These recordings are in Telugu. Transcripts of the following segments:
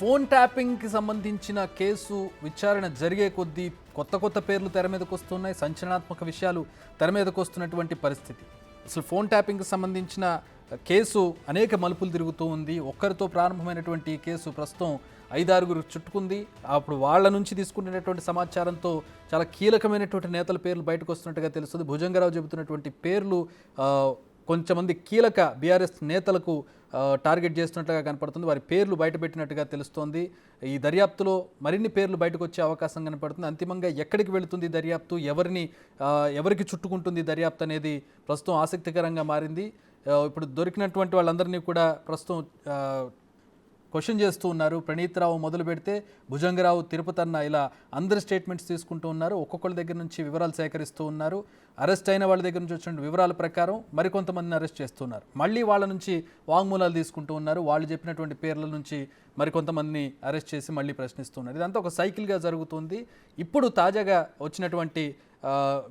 ఫోన్ ట్యాపింగ్కి సంబంధించిన కేసు విచారణ జరిగే కొద్దీ కొత్త కొత్త పేర్లు తెర మీదకు వస్తున్నాయి. సంచలనాత్మక విషయాలు తెర మీదకు వస్తున్నటువంటి పరిస్థితి. అసలు ఫోన్ ట్యాపింగ్కి సంబంధించిన కేసు అనేక మలుపులు తిరుగుతూ ఉంది. ఒక్కరితో ప్రారంభమైనటువంటి కేసు ప్రస్తుతం ఐదారుగురు చుట్టుకుంది. అప్పుడు వాళ్ళ నుంచి తీసుకునేటటువంటి సమాచారంతో చాలా కీలకమైనటువంటి నేతల పేర్లు బయటకు వస్తున్నట్టుగా తెలుస్తుంది. భుజంగరావు చెబుతున్నటువంటి పేర్లు కొంతమంది కీలక బీఆర్ఎస్ నేతలకు టార్గెట్ చేస్తున్నట్లుగా కనపడుతుంది. వారి పేర్లు బయటపెట్టినట్టుగా తెలుస్తోంది. ఈ దర్యాప్తులో మరిన్ని పేర్లు బయటకు వచ్చే అవకాశం కనపడుతుంది. అంతిమంగా ఎక్కడికి వెళుతుంది దర్యాప్తు? ఎవరిని ఎవరికి చుట్టుకుంటుంది దర్యాప్తు అనేది ప్రస్తుతం ఆసక్తికరంగా మారింది. ఇప్పుడు దొరికినటువంటి వాళ్ళందరినీ కూడా ప్రస్తుతం క్వశ్చన్ చేస్తూ ఉన్నారు. ప్రణీత్ రావు మొదలు పెడితే భుజంగరావు తిరుపతన్న ఇలా అందరి స్టేట్మెంట్స్ తీసుకుంటూ ఉన్నారు. ఒక్కొక్కరి దగ్గర నుంచి వివరాలు సేకరిస్తూ ఉన్నారు. అరెస్ట్ అయిన వాళ్ళ దగ్గర నుంచి వచ్చిన వివరాల ప్రకారం మరికొంతమందిని అరెస్ట్ చేస్తున్నారు మళ్ళీ వాళ్ళ నుంచి వాంగ్మూలాలు తీసుకుంటూ ఉన్నారు. వాళ్ళు చెప్పినటువంటి పేర్ల నుంచి మరికొంతమందిని అరెస్ట్ చేసి మళ్ళీ ప్రశ్నిస్తున్నారు ఇదంతా ఒక సైకిల్గా జరుగుతుంది. ఇప్పుడు తాజాగా వచ్చినటువంటి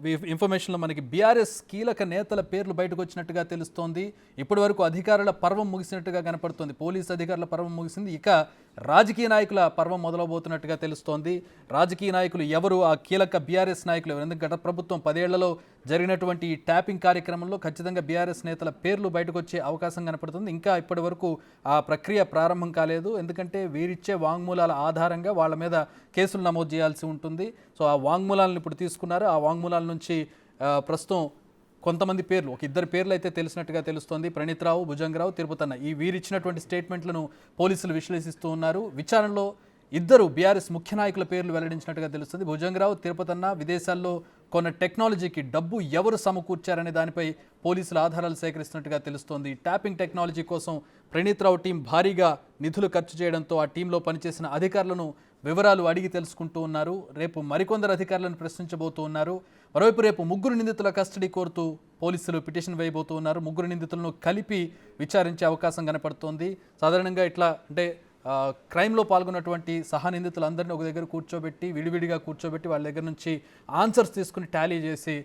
ఇన్ఫర్మేషన్లో మనకి బీఆర్ఎస్ కీలక నేతల పేర్లు బయటకు వచ్చినట్టుగా తెలుస్తోంది. ఇప్పటి వరకు అధికారుల పర్వం ముగిసినట్టుగా కనపడుతోంది. పోలీస్ అధికారుల పర్వం ముగిసింది. ఇక రాజకీయ నాయకుల పర్వం మొదలవబోతున్నట్టుగా తెలుస్తోంది. రాజకీయ నాయకులు ఎవరు? ఆ కీలక బీఆర్ఎస్ నాయకులు ఎవరు? ఎందుకంటే గత ప్రభుత్వం పదేళ్ళలో జరిగినటువంటి ఈ ట్యాపింగ్ కార్యక్రమంలో ఖచ్చితంగా బీఆర్ఎస్ నేతల పేర్లు బయటకు వచ్చే అవకాశం కనపడుతుంది. ఇంకా ఇప్పటి వరకు ఆ ప్రక్రియ ప్రారంభం కాలేదు. ఎందుకంటే వీరిచ్చే వాంగ్మూలాల ఆధారంగా వాళ్ళ మీద కేసులు నమోదు చేయాల్సి ఉంటుంది. సో ఆ వాంగ్మూలాలను ఇప్పుడు తీసుకున్నారు. ఆ వాంగ్మూలాల నుంచి ప్రస్తుతం కొంతమంది పేర్లు ఒక ఇద్దరు పేర్లు అయితే తెలిసినట్టుగా తెలుస్తోంది. ప్రణీత్ రావు భుజంగరావు తిరుపతన్న. ఈ వీరిచ్చినటువంటి స్టేట్మెంట్లను పోలీసులు విశ్లేషిస్తూ ఉన్నారు. విచారణలో ఇద్దరు బీఆర్ఎస్ ముఖ్య నాయకుల పేర్లు వెల్లడించినట్టుగా తెలుస్తుంది. భుజంగరావు తిరుపతన్న విదేశాల్లో కొన్న టెక్నాలజీకి డబ్బు ఎవరు సమకూర్చారనే దానిపై పోలీసులు ఆధారాలు సేకరిస్తున్నట్టుగా తెలుస్తోంది. ట్యాపింగ్ టెక్నాలజీ కోసం ప్రణీత్ రావు టీం భారీగా నిధులు ఖర్చు చేయడంతో ఆ టీంలో పనిచేసిన అధికారులను వివరాలు అడిగి తెలుసుకుంటూ ఉన్నారు. రేపు మరికొందరు అధికారులను ప్రశ్నించబోతూ ఉన్నారు. మరోవైపు రేపు ముగ్గురు నిందితుల కస్టడీ కోరుతూ పోలీసులు పిటిషన్ వేయబోతూ ఉన్నారు. ముగ్గురు నిందితులను కలిపి విచారించే అవకాశం కనపడుతోంది. సాధారణంగా ఇట్లా అంటే క్రైమ్లో పాల్గొన్నటువంటి సహా నిందితులందరినీ ఒక దగ్గర కూర్చోబెట్టి విడివిడిగా కూర్చోబెట్టి వాళ్ళ దగ్గర నుంచి ఆన్సర్స్ తీసుకుని టాలీ చేసి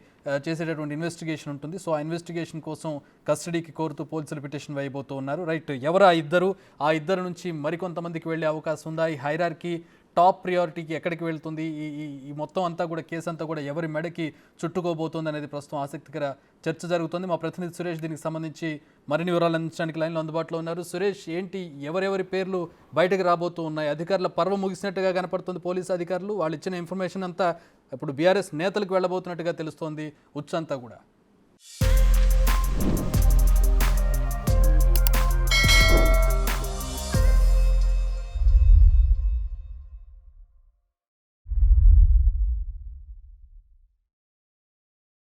చేసేటటువంటి ఇన్వెస్టిగేషన్ ఉంటుంది. సో ఆ ఇన్వెస్టిగేషన్ కోసం కస్టడీకి కోరుతూ పోలీసులు పిటిషన్ వేయబోతూ ఉన్నారు. రైట్ ఎవరు ఆ ఇద్దరు? ఆ ఇద్దరు నుంచి మరికొంతమందికి వెళ్ళే అవకాశం ఉందా? ఈ హైరార్కి టాప్ ప్రియారిటీకి ఎక్కడికి వెళ్తుంది? ఈ ఈ మొత్తం అంతా కూడా కేసు అంతా కూడా ఎవరి మెడకి చుట్టుకోబోతుంది అనేది ప్రస్తుతం ఆసక్తికర చర్చ జరుగుతుంది. మా ప్రతినిధి సురేష్ దీనికి సంబంధించి మరిన్ని వివరాలు అందించడానికి లైన్లో అందుబాటులో ఉన్నారు. సురేష్ ఏంటి ఎవరెవరి పేర్లు బయటకు రాబోతూ ఉన్నాయి? అధికారుల పర్వం ముగిసినట్టుగా కనపడుతుంది. పోలీసు అధికారులు వాళ్ళు ఇచ్చిన ఇన్ఫర్మేషన్ అంతా ఇప్పుడు బీఆర్ఎస్ నేతలకు వెళ్ళబోతున్నట్టుగా తెలుస్తోంది. ఉచ్చంతా కూడా.